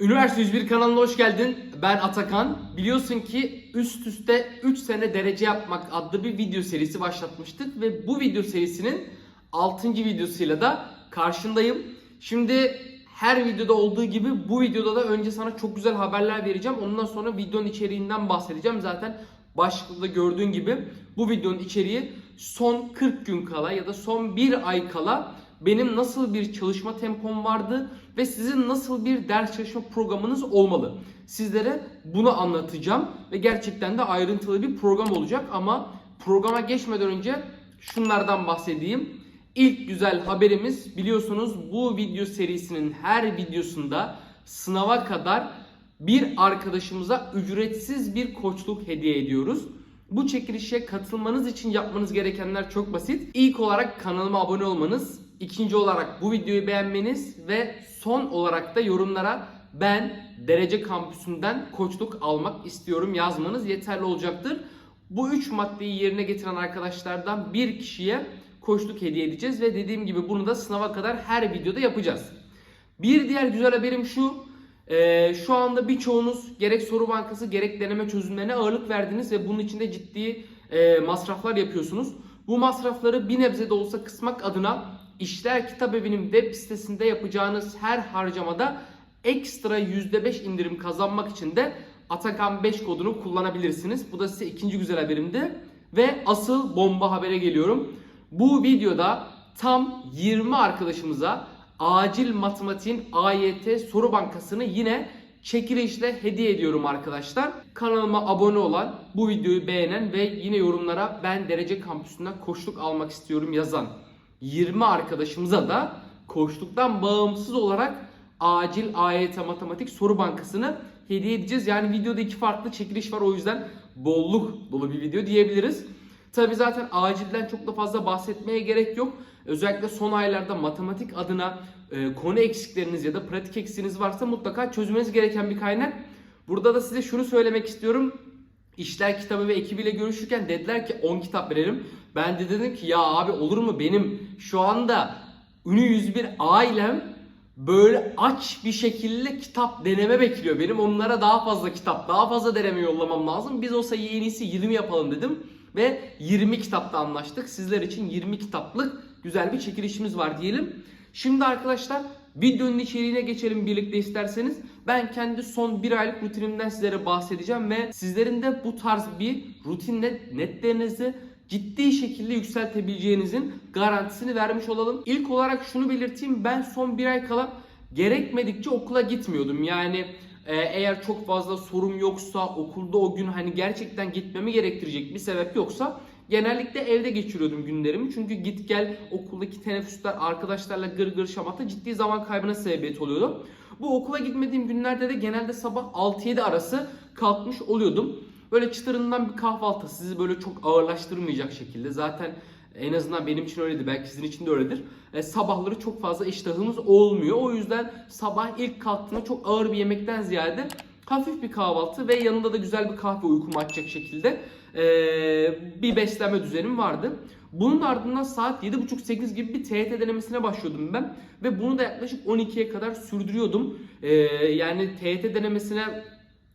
Üniversite 101 kanalına hoş geldin. Ben Atakan. Biliyorsun ki üst üste 3 sene derece yapmak adlı bir video serisi başlatmıştık ve bu video serisinin 6. videosuyla da karşındayım. Şimdi her videoda olduğu gibi bu videoda da önce sana çok güzel haberler vereceğim. Ondan sonra videonun içeriğinden bahsedeceğim. Zaten başlıkta gördüğün gibi bu videonun içeriği son 40 gün kala ya da son 1 ay kala benim nasıl bir çalışma tempom vardı ve sizin nasıl bir ders çalışma programınız olmalı. Sizlere bunu anlatacağım ve gerçekten de ayrıntılı bir program olacak ama programa geçmeden önce şunlardan bahsedeyim. İlk güzel haberimiz biliyorsunuz bu video serisinin her videosunda sınava kadar bir arkadaşımıza ücretsiz bir koçluk hediye ediyoruz. Bu çekilişe katılmanız için yapmanız gerekenler çok basit. İlk olarak kanalıma abone olmanız, ikinci olarak bu videoyu beğenmeniz ve son olarak da yorumlara ben derece kampüsünden koçluk almak istiyorum yazmanız yeterli olacaktır. Bu üç maddeyi yerine getiren arkadaşlardan bir kişiye koçluk hediye edeceğiz ve dediğim gibi bunu da sınava kadar her videoda yapacağız. Bir diğer güzel haberim şu. Ee, şu anda birçoğunuz gerek soru bankası gerek deneme çözümlerine ağırlık verdiniz ve bunun için de ciddi e, masraflar yapıyorsunuz. Bu masrafları bir nebze de olsa kısmak adına İşler Kitabevi'nin web sitesinde yapacağınız her harcamada ekstra %5 indirim kazanmak için de Atakan 5 kodunu kullanabilirsiniz. Bu da size ikinci güzel haberimdi. Ve asıl bomba habere geliyorum. Bu videoda tam 20 arkadaşımıza acil matematiğin AYT soru bankasını yine çekilişle hediye ediyorum arkadaşlar. Kanalıma abone olan, bu videoyu beğenen ve yine yorumlara ben derece kampüsünden koçluk almak istiyorum yazan 20 arkadaşımıza da koçluktan bağımsız olarak acil AYT matematik soru bankasını hediye edeceğiz. Yani videoda iki farklı çekiliş var o yüzden bolluk dolu bir video diyebiliriz. Tabi zaten acilden çok da fazla bahsetmeye gerek yok. Özellikle son aylarda matematik adına e, konu eksikleriniz ya da pratik eksiğiniz varsa mutlaka çözmeniz gereken bir kaynak. Burada da size şunu söylemek istiyorum. İşler kitabı ve ekibiyle görüşürken dediler ki 10 kitap verelim. Ben de dedim ki ya abi olur mu benim şu anda Ünü 101 ailem böyle aç bir şekilde kitap deneme bekliyor. Benim onlara daha fazla kitap, daha fazla deneme yollamam lazım. Biz o sayıyı en iyisi 20 yapalım dedim. Ve 20 kitapta anlaştık. Sizler için 20 kitaplık güzel bir çekilişimiz var diyelim. Şimdi arkadaşlar videonun içeriğine geçelim birlikte isterseniz. Ben kendi son bir aylık rutinimden sizlere bahsedeceğim ve sizlerin de bu tarz bir rutinle netlerinizi ciddi şekilde yükseltebileceğinizin garantisini vermiş olalım. İlk olarak şunu belirteyim ben son bir ay kala gerekmedikçe okula gitmiyordum. Yani e, eğer çok fazla sorum yoksa okulda o gün hani gerçekten gitmemi gerektirecek bir sebep yoksa genellikle evde geçiriyordum günlerimi. Çünkü git gel okuldaki teneffüsler arkadaşlarla gır gır şamata ciddi zaman kaybına sebebiyet oluyordu. Bu okula gitmediğim günlerde de genelde sabah 6-7 arası kalkmış oluyordum. Böyle çıtırından bir kahvaltı sizi böyle çok ağırlaştırmayacak şekilde. Zaten en azından benim için öyleydi. Belki sizin için de öyledir. E, sabahları çok fazla iştahımız olmuyor. O yüzden sabah ilk kalktığımda çok ağır bir yemekten ziyade hafif bir kahvaltı ve yanında da güzel bir kahve uykumu açacak şekilde e, bir beslenme düzenim vardı. Bunun ardından saat 7.30-8 gibi bir TYT denemesine başlıyordum ben. Ve bunu da yaklaşık 12'ye kadar sürdürüyordum. E, yani TYT denemesine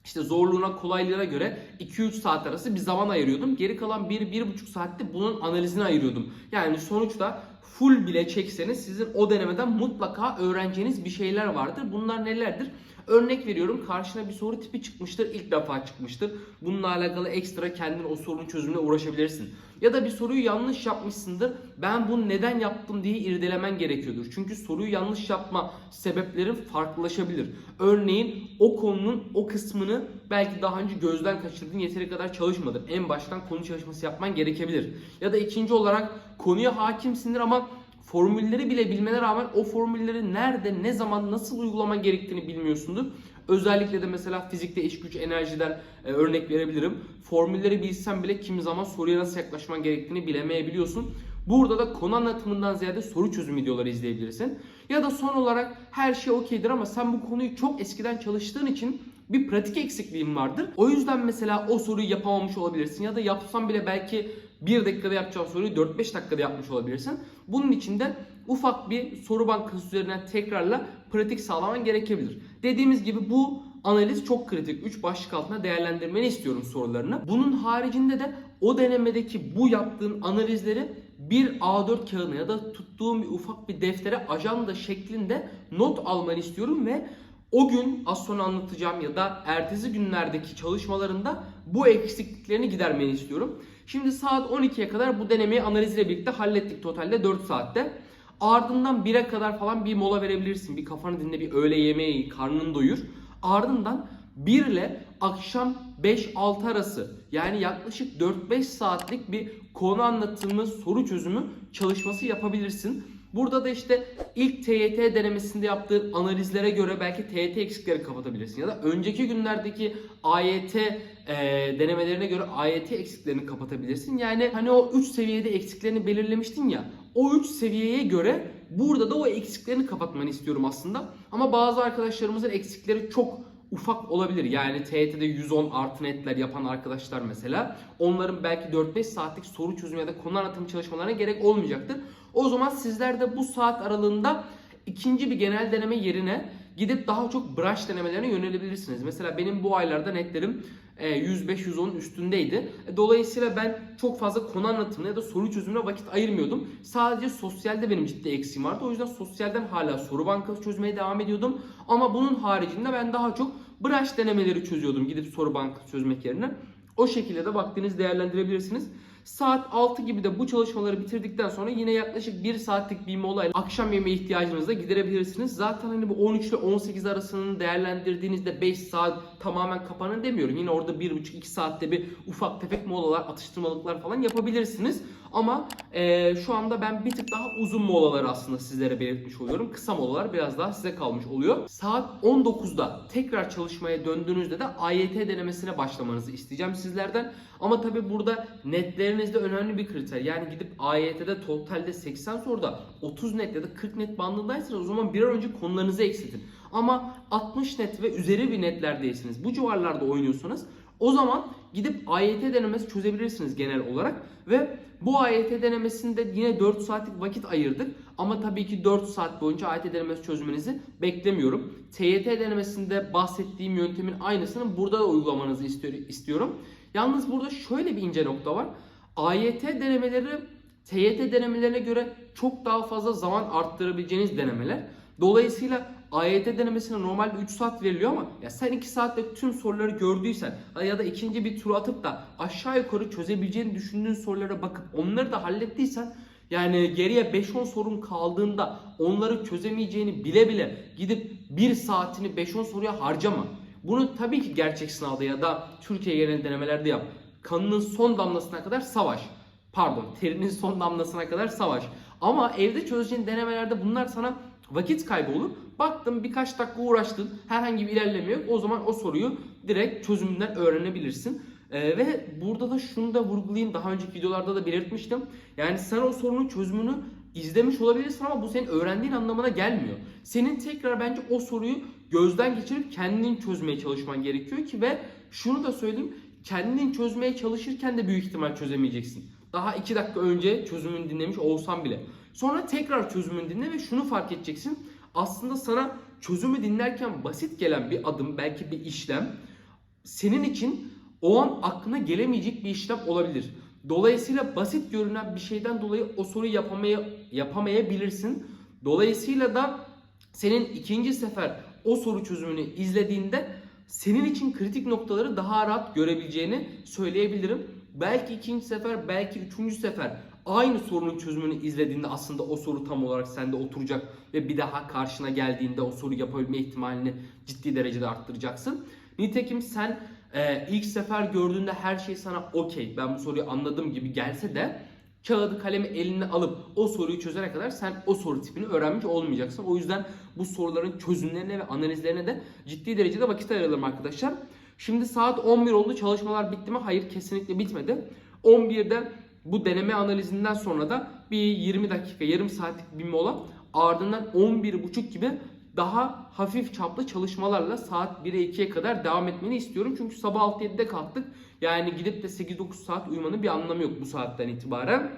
işte zorluğuna, kolaylığına göre 2-3 saat arası bir zaman ayırıyordum. Geri kalan 1-1,5 saatte bunun analizine ayırıyordum. Yani sonuçta full bile çekseniz sizin o denemeden mutlaka öğreneceğiniz bir şeyler vardır. Bunlar nelerdir? Örnek veriyorum karşına bir soru tipi çıkmıştır ilk defa çıkmıştır. Bununla alakalı ekstra kendin o sorunun çözümüne uğraşabilirsin. Ya da bir soruyu yanlış yapmışsındır. Ben bunu neden yaptım diye irdelemen gerekiyordur. Çünkü soruyu yanlış yapma sebeplerin farklılaşabilir. Örneğin o konunun o kısmını belki daha önce gözden kaçırdın yeteri kadar çalışmadın. En baştan konu çalışması yapman gerekebilir. Ya da ikinci olarak konuya hakimsindir ama formülleri bile bilmene rağmen o formülleri nerede, ne zaman, nasıl uygulaman gerektiğini bilmiyorsundur. Özellikle de mesela fizikte iş güç enerjiden e, örnek verebilirim. Formülleri bilsen bile kimi zaman soruya nasıl yaklaşman gerektiğini bilemeyebiliyorsun. Burada da konu anlatımından ziyade soru çözüm videoları izleyebilirsin. Ya da son olarak her şey okeydir ama sen bu konuyu çok eskiden çalıştığın için bir pratik eksikliğin vardır. O yüzden mesela o soruyu yapamamış olabilirsin ya da yapsan bile belki 1 dakikada yapacağın soruyu 4-5 dakikada yapmış olabilirsin. Bunun için de ufak bir soru bankası üzerinden tekrarla pratik sağlaman gerekebilir. Dediğimiz gibi bu analiz çok kritik. 3 başlık altında değerlendirmeni istiyorum sorularını. Bunun haricinde de o denemedeki bu yaptığın analizleri bir A4 kağıdına ya da tuttuğum bir ufak bir deftere ajanda şeklinde not almanı istiyorum ve o gün az sonra anlatacağım ya da ertesi günlerdeki çalışmalarında bu eksikliklerini gidermeni istiyorum. Şimdi saat 12'ye kadar bu denemeyi analizle birlikte hallettik totalde 4 saatte. Ardından 1'e kadar falan bir mola verebilirsin. Bir kafanı dinle, bir öğle yemeği, karnını doyur. Ardından 1 ile akşam 5-6 arası yani yaklaşık 4-5 saatlik bir konu anlatımı, soru çözümü çalışması yapabilirsin. Burada da işte ilk TYT denemesinde yaptığın analizlere göre belki TYT eksikleri kapatabilirsin. Ya da önceki günlerdeki AYT e, denemelerine göre AYT eksiklerini kapatabilirsin. Yani hani o 3 seviyede eksiklerini belirlemiştin ya. O 3 seviyeye göre burada da o eksiklerini kapatmanı istiyorum aslında. Ama bazı arkadaşlarımızın eksikleri çok ufak olabilir. Yani TYT'de 110 artı netler yapan arkadaşlar mesela. Onların belki 4-5 saatlik soru çözümü ya da konu anlatım çalışmalarına gerek olmayacaktır. O zaman sizler de bu saat aralığında ikinci bir genel deneme yerine gidip daha çok branş denemelerine yönelebilirsiniz. Mesela benim bu aylarda netlerim e, 105-110'un üstündeydi. E, Dolayısıyla ben çok fazla konu anlatımına ya da soru çözümüne vakit ayırmıyordum. Sadece sosyalde benim ciddi eksiğim vardı. O yüzden sosyalden hala soru bankası çözmeye devam ediyordum. Ama bunun haricinde ben daha çok branş denemeleri çözüyordum gidip soru bankası çözmek yerine. O şekilde de vaktinizi değerlendirebilirsiniz. Saat 6 gibi de bu çalışmaları bitirdikten sonra yine yaklaşık 1 saatlik bir mola ile akşam yemeği ihtiyacınızı da giderebilirsiniz. Zaten hani bu 13 ile 18 arasını değerlendirdiğinizde 5 saat tamamen kapanın demiyorum. Yine orada 1,5-2 saatte bir ufak tefek molalar, atıştırmalıklar falan yapabilirsiniz. Ama eee, şu anda ben bir tık daha uzun molaları aslında sizlere belirtmiş oluyorum. Kısa molalar biraz daha size kalmış oluyor. Saat 19'da tekrar çalışmaya döndüğünüzde de AYT denemesine başlamanızı isteyeceğim sizlerden. Ama tabi burada netlerinizde önemli bir kriter. Yani gidip AYT'de totalde 80 soruda 30 net ya da 40 net bandındaysanız o zaman bir an önce konularınızı eksiltin. Ama 60 net ve üzeri bir netlerdeyseniz bu civarlarda oynuyorsanız o zaman gidip AYT denemesi çözebilirsiniz genel olarak ve bu AYT denemesinde yine 4 saatlik vakit ayırdık ama tabii ki 4 saat boyunca AYT denemesi çözmenizi beklemiyorum. TYT denemesinde bahsettiğim yöntemin aynısını burada da uygulamanızı istiyor- istiyorum. Yalnız burada şöyle bir ince nokta var. AYT denemeleri TYT denemelerine göre çok daha fazla zaman arttırabileceğiniz denemeler. Dolayısıyla AYT denemesine normalde 3 saat veriliyor ama ya sen 2 saatte tüm soruları gördüysen ya da ikinci bir tur atıp da aşağı yukarı çözebileceğini düşündüğün sorulara bakıp onları da hallettiysen yani geriye 5-10 sorun kaldığında onları çözemeyeceğini bile bile gidip 1 saatini 5-10 soruya harcama. Bunu tabii ki gerçek sınavda ya da Türkiye genel denemelerde yap. Kanının son damlasına kadar savaş. Pardon, terinin son damlasına kadar savaş. Ama evde çözeceğin denemelerde bunlar sana vakit kaybı olur. Baktın birkaç dakika uğraştın, herhangi bir ilerleme yok. O zaman o soruyu direkt çözümünden öğrenebilirsin. Ee, ve burada da şunu da vurgulayayım. Daha önceki videolarda da belirtmiştim. Yani sen o sorunun çözümünü izlemiş olabilirsin ama bu senin öğrendiğin anlamına gelmiyor. Senin tekrar bence o soruyu gözden geçirip kendin çözmeye çalışman gerekiyor ki ve şunu da söyleyeyim. Kendin çözmeye çalışırken de büyük ihtimal çözemeyeceksin. Daha 2 dakika önce çözümünü dinlemiş olsan bile. Sonra tekrar çözümünü dinle ve şunu fark edeceksin. Aslında sana çözümü dinlerken basit gelen bir adım, belki bir işlem senin için o an aklına gelemeyecek bir işlem olabilir. Dolayısıyla basit görünen bir şeyden dolayı o soruyu yapamaya, yapamayabilirsin. Dolayısıyla da senin ikinci sefer o soru çözümünü izlediğinde senin için kritik noktaları daha rahat görebileceğini söyleyebilirim. Belki ikinci sefer, belki üçüncü sefer aynı sorunun çözümünü izlediğinde aslında o soru tam olarak sende oturacak ve bir daha karşına geldiğinde o soru yapabilme ihtimalini ciddi derecede arttıracaksın. Nitekim sen e, ilk sefer gördüğünde her şey sana okey ben bu soruyu anladım gibi gelse de kağıdı kalemi eline alıp o soruyu çözene kadar sen o soru tipini öğrenmiş olmayacaksın. O yüzden bu soruların çözümlerine ve analizlerine de ciddi derecede vakit ayıralım arkadaşlar. Şimdi saat 11 oldu. Çalışmalar bitti mi? Hayır kesinlikle bitmedi. 11'de bu deneme analizinden sonra da bir 20 dakika, yarım saatlik bir mola. Ardından 11.30 gibi daha hafif çaplı çalışmalarla saat 1'e 2'ye kadar devam etmeni istiyorum. Çünkü sabah 6-7'de kalktık. Yani gidip de 8-9 saat uyumanın bir anlamı yok bu saatten itibaren.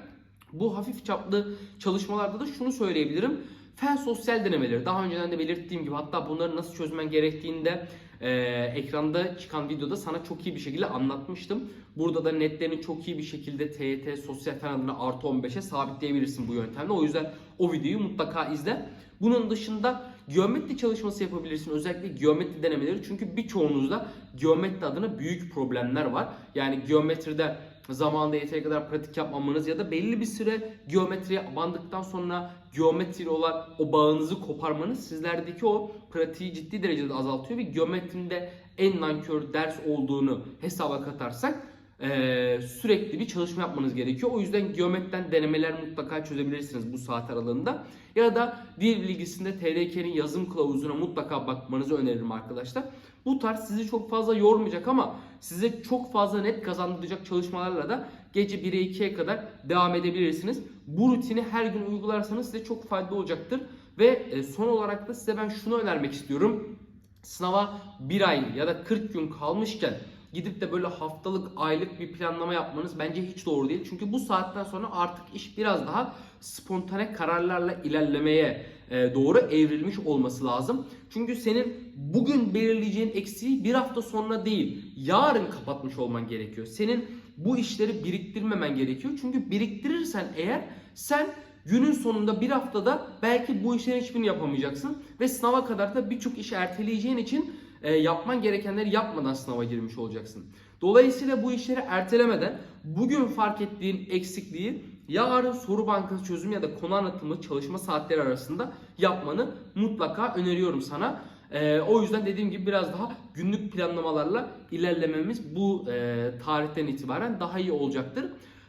Bu hafif çaplı çalışmalarda da şunu söyleyebilirim. Fen sosyal denemeleri daha önceden de belirttiğim gibi hatta bunları nasıl çözmen gerektiğinde e, ekranda çıkan videoda sana çok iyi bir şekilde anlatmıştım. Burada da netlerini çok iyi bir şekilde TYT sosyal fen adına artı 15'e sabitleyebilirsin bu yöntemle. O yüzden o videoyu mutlaka izle. Bunun dışında geometri çalışması yapabilirsin. Özellikle geometri denemeleri. Çünkü birçoğunuzda geometri adına büyük problemler var. Yani geometride zamanında yeteri kadar pratik yapmamanız ya da belli bir süre geometriye bandıktan sonra geometriyle olan o bağınızı koparmanız sizlerdeki o pratiği ciddi derecede azaltıyor ve geometrinde en nankör ders olduğunu hesaba katarsak eee, sürekli bir çalışma yapmanız gerekiyor. O yüzden geometriden denemeler mutlaka çözebilirsiniz bu saat aralığında. Ya da dil bilgisinde TDK'nin yazım kılavuzuna mutlaka bakmanızı öneririm arkadaşlar. Bu tarz sizi çok fazla yormayacak ama size çok fazla net kazandıracak çalışmalarla da gece 1'e 2'ye kadar devam edebilirsiniz. Bu rutini her gün uygularsanız size çok faydalı olacaktır. Ve e, son olarak da size ben şunu önermek istiyorum. Sınava 1 ay ya da 40 gün kalmışken gidip de böyle haftalık, aylık bir planlama yapmanız bence hiç doğru değil. Çünkü bu saatten sonra artık iş biraz daha spontane kararlarla ilerlemeye e, doğru evrilmiş olması lazım. Çünkü senin bugün belirleyeceğin eksiği bir hafta sonra değil, yarın kapatmış olman gerekiyor. Senin bu işleri biriktirmemen gerekiyor. Çünkü biriktirirsen eğer sen günün sonunda bir haftada belki bu işlerin hiçbirini yapamayacaksın ve sınava kadar da birçok işi erteleyeceğin için e, yapman gerekenleri yapmadan sınava girmiş olacaksın. Dolayısıyla bu işleri ertelemeden bugün fark ettiğin eksikliği yarın soru bankası çözüm ya da konu anlatımı çalışma saatleri arasında yapmanı mutlaka öneriyorum sana. E, o yüzden dediğim gibi biraz daha günlük planlamalarla ilerlememiz bu e, tarihten itibaren daha iyi olacaktır.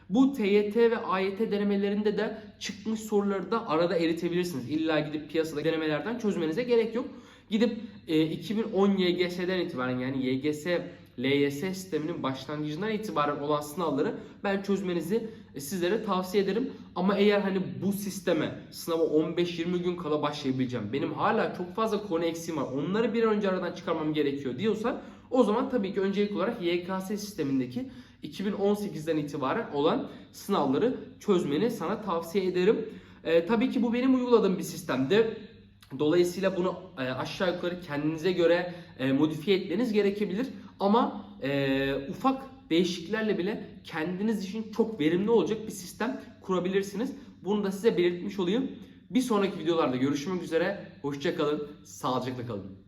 Bu TYT ve AYT denemelerinde de çıkmış soruları da arada eritebilirsiniz. İlla gidip piyasada denemelerden çözmenize gerek yok. Gidip e, 2010 YGS'den itibaren yani YGS LYS sisteminin başlangıcından itibaren olan sınavları ben çözmenizi e, sizlere tavsiye ederim. Ama eğer hani bu sisteme sınava 15-20 gün kala başlayabileceğim. Benim hala çok fazla konu eksiğim var. Onları bir an önce aradan çıkarmam gerekiyor diyorsan o zaman tabii ki öncelik olarak YKS sistemindeki 2018'den itibaren olan sınavları çözmeni sana tavsiye ederim. Ee, tabii ki bu benim uyguladığım bir sistemdi. Dolayısıyla bunu e, aşağı yukarı kendinize göre e, modifiye etmeniz gerekebilir. Ama e, ufak değişikliklerle bile kendiniz için çok verimli olacak bir sistem kurabilirsiniz. Bunu da size belirtmiş olayım. Bir sonraki videolarda görüşmek üzere. Hoşçakalın, sağlıcakla kalın.